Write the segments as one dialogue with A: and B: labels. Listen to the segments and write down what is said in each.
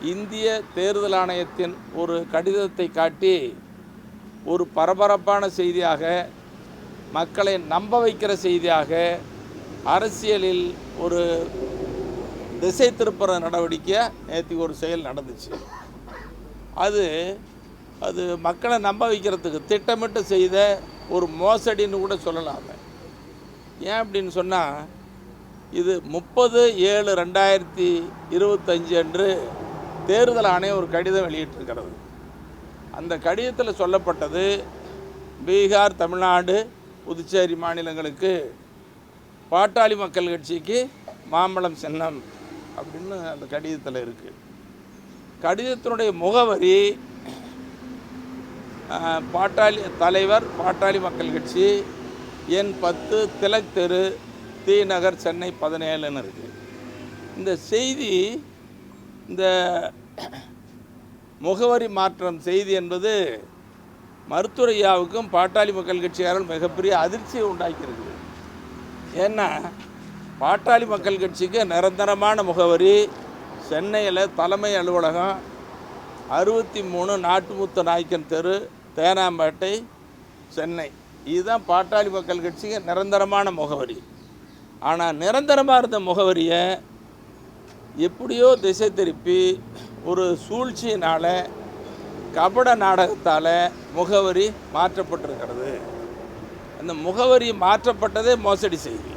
A: இந்திய தேர்தல் ஆணையத்தின் ஒரு கடிதத்தை காட்டி ஒரு பரபரப்பான செய்தியாக மக்களை நம்ப வைக்கிற செய்தியாக அரசியலில் ஒரு திசை திருப்புற நடவடிக்கை நேற்று ஒரு செயல் நடந்துச்சு. அது அது மக்களை நம்ப வைக்கிறதுக்கு திட்டமிட்டு செய்த ஒரு மோசடின்னு கூட சொல்லலாம் அதை. ஏன் அப்படின்னு சொன்னால் இது முப்பது ஏழு ரெண்டாயிரத்தி இருபத்தஞ்சு அன்று தேர்தல் ஆணையம் ஒரு கடிதம் வெளியிட்டிருக்கிறது. அந்த கடிதத்தில் சொல்லப்பட்டது பீகார் தமிழ்நாடு புதுச்சேரி மாநிலங்களுக்கு பாட்டாளி மக்கள் கட்சிக்கு மாம்பழம் சின்னம் அப்படின்னு அந்த கடிதத்தில் இருக்குது கடிதத்தினுடைய முகவரி பாட்டாளி தலைவர் பாட்டாளி மக்கள் கட்சி எண் பத்து திலக் தெரு தி நகர் சென்னை பதினேழுன்னு இருக்குது இந்த செய்தி இந்த முகவரி மாற்றம் செய்தி என்பது மருத்துவரையாவுக்கும் பாட்டாளி மக்கள் கட்சியாரால் மிகப்பெரிய அதிர்ச்சியை உண்டாக்கியிருக்குது ஏன்னா பாட்டாளி மக்கள் கட்சிக்கு நிரந்தரமான முகவரி சென்னையில் தலைமை அலுவலகம் அறுபத்தி மூணு நாட்டுமுத்த நாயக்கன் தெரு தேனாம்பேட்டை சென்னை. இதுதான் பாட்டாளி மக்கள் கட்சிக்கு நிரந்தரமான முகவரி. ஆனால் நிரந்தரமாக இருந்த முகவரியை எப்படியோ திசை திருப்பி ஒரு சூழ்ச்சியினால் கபட நாடகத்தால் முகவரி மாற்றப்பட்டிருக்கிறது. அந்த முகவரி மாற்றப்பட்டதே மோசடி செய்தி.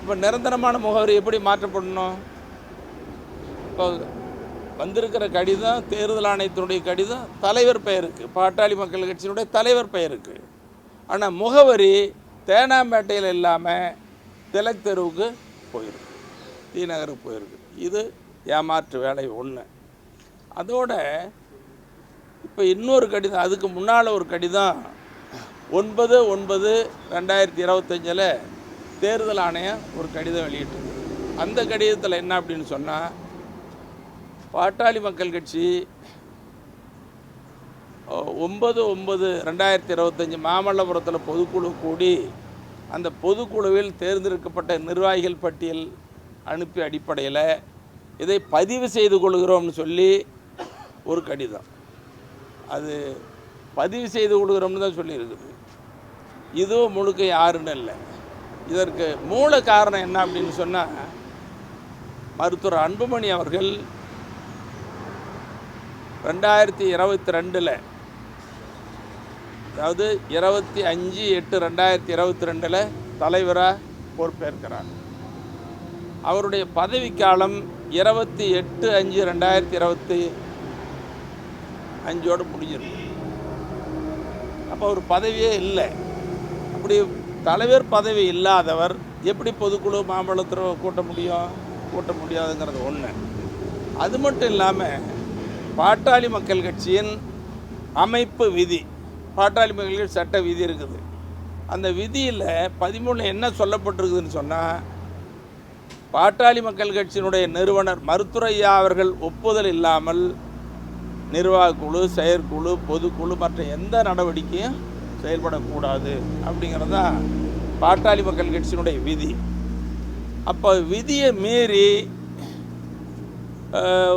A: இப்போ நிரந்தரமான முகவரி எப்படி மாற்றப்படணும்? இப்போ வந்திருக்கிற கடிதம் தேர்தல் ஆணையத்தினுடைய கடிதம் தலைவர் பெயருக்கு பாட்டாளி மக்கள் கட்சியினுடைய தலைவர் பெயருக்கு. ஆனால் முகவரி தேனாம்பேட்டையில் இல்லாமல் திலக் தெருவுக்கு போயிருக்கு. டி நகருக்கு போயிருக்கு. இது ஏமாற்று வேலை ஒன்று அதோட இப்போ இன்னொரு கடிதம் அதுக்கு முன்னால் ஒரு கடிதம் ஒன்பது ஒன்பது ரெண்டாயிரத்தி இருபத்தஞ்சில் தேர்தல் ஆணையம் ஒரு கடிதம் வெளியிட்டது. அந்த கடிதத்தில் என்ன அப்படின்னு சொன்னால் பாட்டாளி மக்கள் கட்சி ஒன்பது ஒன்பது ரெண்டாயிரத்தி இருபத்தஞ்சி மாமல்லபுரத்தில் பொதுக்குழு கூடி அந்த பொதுக்குழுவில் தேர்ந்தெடுக்கப்பட்ட நிர்வாகிகள் பட்டியல் அனுப்பி அடிப்படையில் இதை பதிவு செய்து கொள்கிறோம்னு சொல்லி ஒரு கடிதம். அது பதிவு செய்து கொள்கிறோம்னு தான் சொல்லியிருக்குது. இதுவும் முழுக்க யாருன்னு இல்லை. இதற்கு மூல காரணம் என்ன அப்படின்னு சொன்னால் மருத்துவர் அன்புமணி அவர்கள் ரெண்டாயிரத்தி இருபத்தி ரெண்டில் அதாவது இருபத்தி அஞ்சு எட்டு ரெண்டாயிரத்தி இருபத்தி ரெண்டில் தலைவராக பொறுப்பேற்கிறார். அவருடைய பதவிக்காலம் இருபத்தி எட்டு அஞ்சு ரெண்டாயிரத்தி இருபத்தி அஞ்சோடு முடிஞ்சிருக்கு. அப்போ அவர் பதவியே இல்லை. அப்படி தலைவர் பதவி இல்லாதவர் எப்படி பொதுக்குழு மாம்பழத்தில் கூட்ட முடியும்? கூட்ட முடியாதுங்கிறது ஒன்று அது மட்டும் இல்லாமல் பாட்டாளி மக்கள் கட்சியின் அமைப்பு விதி பாட்டாளி மக்கள் சட்ட விதி இருக்குது. அந்த விதியில் பதிமூணில் என்ன சொல்லப்பட்டிருக்குதுன்னு சொன்னால் பாட்டாளி மக்கள் கட்சியினுடைய நிறுவனர் மருத்துரையா அவர்கள் ஒப்புதல் இல்லாமல் நிர்வாகக்குழு செயற்குழு பொதுக்குழு மற்ற எந்த நடவடிக்கையும் செயல்படக்கூடாது அப்படிங்கிறது தான் பாட்டாளி மக்கள் கட்சியினுடைய விதி. அப்போ விதியை மீறி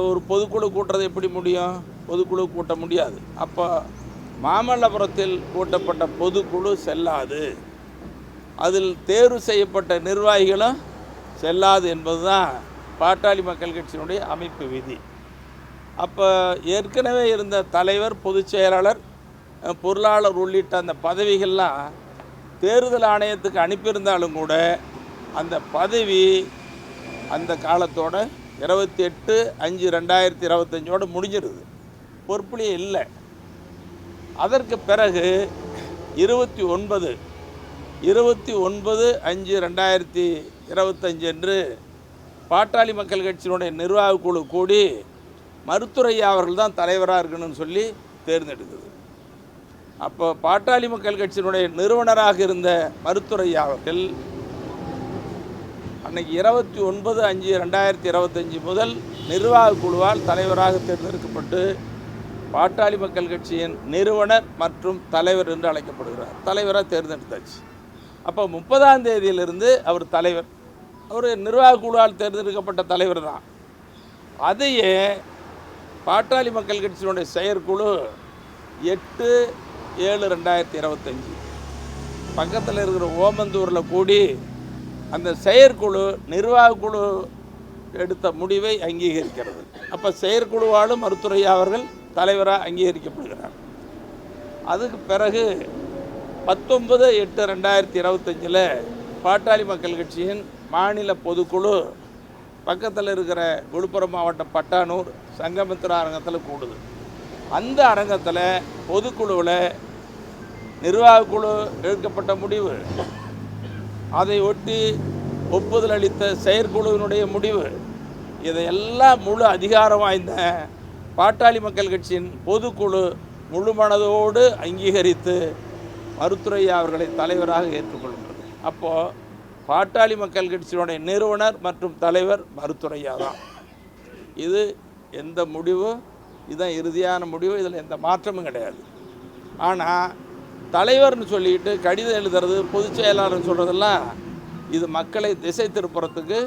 A: ஒரு பொதுக்குழு கூட்டுறது எப்படி முடியும்? பொதுக்குழு கூட்ட முடியாது. அப்போ மாமல்லபுரத்தில் கூட்டப்பட்ட பொதுக்குழு செல்லாது. அதில் தேர்வு செய்யப்பட்ட நிர்வாகிகளும் செல்லாது என்பது தான் பாட்டாளி மக்கள் கட்சியினுடைய அமைப்பு விதி. அப்போ ஏற்கனவே இருந்த தலைவர் பொதுச் செயலாளர் பொருளாளர் உள்ளிட்ட அந்த பதவிகள்லாம் தேர்தல் ஆணையத்துக்கு அனுப்பியிருந்தாலும் கூட அந்த பதவி அந்த காலத்தோட இருபத்தி எட்டு அஞ்சு ரெண்டாயிரத்தி இருபத்தஞ்சோடு முடிஞ்சிருது. பொறுப்புலேயே இல்லை. அதற்கு பிறகு இருபத்தி ஒன்பது இருபத்தி ஒன்பது அஞ்சு ரெண்டாயிரத்தி இருபத்தஞ்சு அன்று பாட்டாளி மக்கள் கட்சியினுடைய நிர்வாகக் குழு கூடி மருத்துரையா அவர்கள் தான் தலைவராக இருக்கணும்னு சொல்லி தேர்ந்தெடுக்குது அப்போ பாட்டாளி மக்கள் கட்சியினுடைய நிறுவனராக இருந்த மருத்துரையா அவர்கள் அன்னைக்கு இருபத்தி ஒன்பது அஞ்சு ரெண்டாயிரத்தி இருபத்தஞ்சி முதல் நிர்வாக குழுவால் தலைவராக தேர்ந்தெடுக்கப்பட்டு பாட்டாளி மக்கள் கட்சியின் நிறுவனர் மற்றும் தலைவர் என்று அழைக்கப்படுகிறார். தலைவராக தேர்ந்தெடுத்தாச்சு. அப்போ முப்பதாம் தேதியிலிருந்து அவர் தலைவர். அவர் நிர்வாக குழுவால் தேர்ந்தெடுக்கப்பட்ட தலைவர் தான். அதையே பாட்டாளி மக்கள் கட்சியினுடைய செயற்குழு எட்டு ஏழு ரெண்டாயிரத்தி இருபத்தஞ்சி. பக்கத்தில் இருக்கிற ஓமந்தூரில் கூடி அந்த செயற்குழு நிர்வாகக்குழு எடுத்த முடிவை அங்கீகரிக்கிறது. அப்போ செயற்குழுவாலும் மருத்துவரையா அவர்கள் தலைவராக அங்கீகரிக்கப்படுகிறார். அதுக்கு பிறகு பத்தொன்பது எட்டு ரெண்டாயிரத்தி இருபத்தஞ்சில் பாட்டாளி மக்கள் கட்சியின் மாநில பொதுக்குழு பக்கத்தில் இருக்கிற விழுப்புரம் மாவட்டம் பட்டானூர் சங்கமித்ரா அரங்கத்தில் கூடுது. அந்த அரங்கத்தில் பொதுக்குழுவில் நிர்வாகக்குழு எடுக்கப்பட்ட முடிவு. அதை ஒட்டி ஒப்புதல் அளித்த செயற்குழுவினுடைய முடிவு. இதையெல்லாம் முழு அதிகாரம் வாய்ந்த பாட்டாளி மக்கள் கட்சியின் பொதுக்குழு முழு மனதோடு அங்கீகரித்து மருத்துரையா அவர்களை தலைவராக ஏற்றுக்கொள்கிறது அப்போது பாட்டாளி மக்கள் கட்சியினுடைய நிறுவனர் மற்றும் தலைவர் மருத்துரையா தான். இது எந்த முடிவு? இதுதான் இறுதியான முடிவு. இதில் எந்த மாற்றமும் கிடையாது. ஆனால் தலைவர்னு சொல்லிட்டு கடிதம் எழுதுறது பொதுச் செயலாளர்னு சொல்கிறதெல்லாம் இது மக்களை திசை திருப்புறத்துக்கு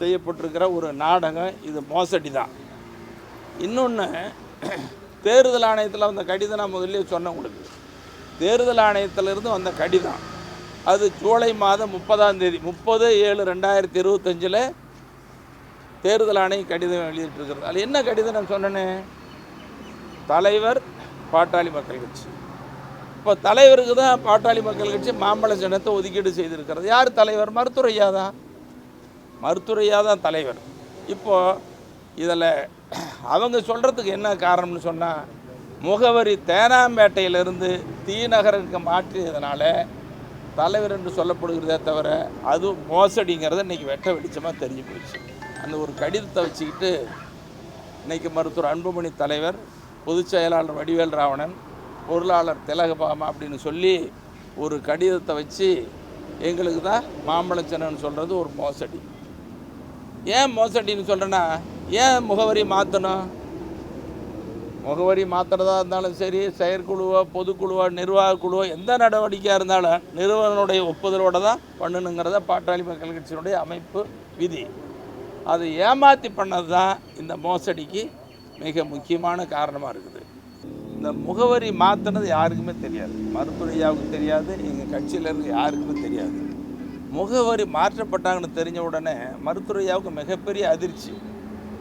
A: செய்யப்பட்டிருக்கிற ஒரு நாடகம். இது மோசடி தான். இன்னொன்று தேர்தல் ஆணையத்தில் அந்த கடிதம் நான் முதல்ல சொன்னேன் உங்களுக்கு. தேர்தல் ஆணையத்திலிருந்து வந்த கடிதம். அது ஜூலை மாதம் முப்பதாம் தேதி முப்பது ஏழு ரெண்டாயிரத்தி இருபத்தஞ்சில் தேர்தல் ஆணையம் கடிதம் வெளியிட்டிருக்கிறது அதில் என்ன கடிதம் நான் சொன்னேனே? தலைவர் பாட்டாளி மக்கள் கட்சி. இப்போ தலைவருக்கு தான் பாட்டாளி மக்கள் கட்சி மாம்பழ சின்னத்தை ஒதுக்கீடு செய்திருக்கிறது. யார் தலைவர்? மருத்துவரையா தான். மருத்துவரையா தான் தலைவர். இப்போது இதில் அவங்க சொல்கிறதுக்கு என்ன காரணம்னு சொன்னால் முகவரி தேனாம்பேட்டையிலிருந்து தீநகருக்கு மாற்றியதுனால தலைவர் என்று சொல்லப்படுகிறதே தவிர அது மோசடிங்கிறத இன்றைக்கி வெட்ட வெளிச்சமாக தெரிஞ்சு போயிடுச்சு அந்த ஒரு கடிதத்தை வச்சுக்கிட்டு இன்றைக்கி மருத்துவர் அன்புமணி தலைவர் பொதுச் செயலாளர் வடிவேல் ராவணன் பொருளாளர் திலகபாமா அப்படின்னு சொல்லி ஒரு கடிதத்தை வச்சு எங்களுக்கு தான் மாம்பழச்சனன் சொல்கிறது ஒரு மோசடி. ஏன் மோசடின்னு சொல்கிறேன்னா ஏன் முகவரி மாற்றணும் முகவரி மாற்றுறதா இருந்தாலும் சரி செயற்குழுவோ பொதுக்குழுவோ நிர்வாக குழுவோ எந்த நடவடிக்கையாக இருந்தாலும் நிறுவனனுடைய ஒப்புதலோடு தான் பண்ணணுங்கிறத பாட்டாளி மக்கள் கட்சியினுடைய அமைப்பு விதி. அதை ஏமாற்றி பண்ணது தான் இந்த மோசடிக்கு மிக முக்கியமான காரணமாக இருக்குது. இந்த முகவரி மாற்றினது யாருக்குமே தெரியாது. மருத்துவையாவுக்கு தெரியாது எங்கள் கட்சியில் இருந்து யாருக்குமே தெரியாது. முகவரி மாற்றப்பட்டாங்கன்னு தெரிஞ்ச உடனே மருத்துவையாவுக்கு மிகப்பெரிய அதிர்ச்சி.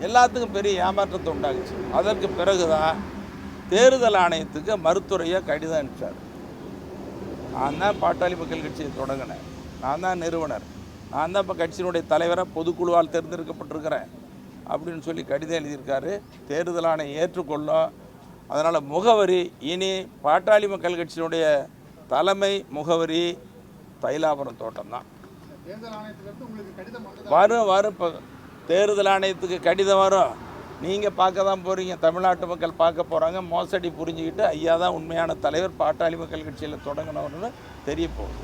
A: எல்லாத்துக்கும் பெரிய ஏமாற்றத்தை உண்டாகுச்சு அதற்கு பிறகு தான் தேர்தல் ஆணையத்துக்கு மருத்துவரையா கடிதம் அனுப்பிச்சார். நான் தான் பாட்டாளி மக்கள் கட்சியை தொடங்கினேன். நான் தான் நிறுவனர். நான் தான் இப்போ கட்சியினுடைய தலைவராக பொதுக்குழுவால் தேர்ந்தெடுக்கப்பட்டிருக்கிறேன் அப்படின்னு சொல்லி கடிதம் எழுதியிருக்காரு. தேர்தல் ஆணையம் ஏற்றுக்கொள்ளும் அதனால் முகவரி இனி பாட்டாளி மக்கள் கட்சியினுடைய தலைமை முகவரி தைலாபுரம் தோட்டம் தான்? வரும் வரும். இப்போ தேர்தல் ஆணையத்துக்கு கடிதம் வரும். நீங்கள் பார்க்க தான் போகிறீங்க தமிழ்நாட்டு மக்கள் பார்க்க போகிறாங்க மோசடி புரிஞ்சுக்கிட்டு ஐயா தான் உண்மையான தலைவர். பாட்டாளி மக்கள் கட்சியில் தொடங்கினவர்னு தெரிய போகுது.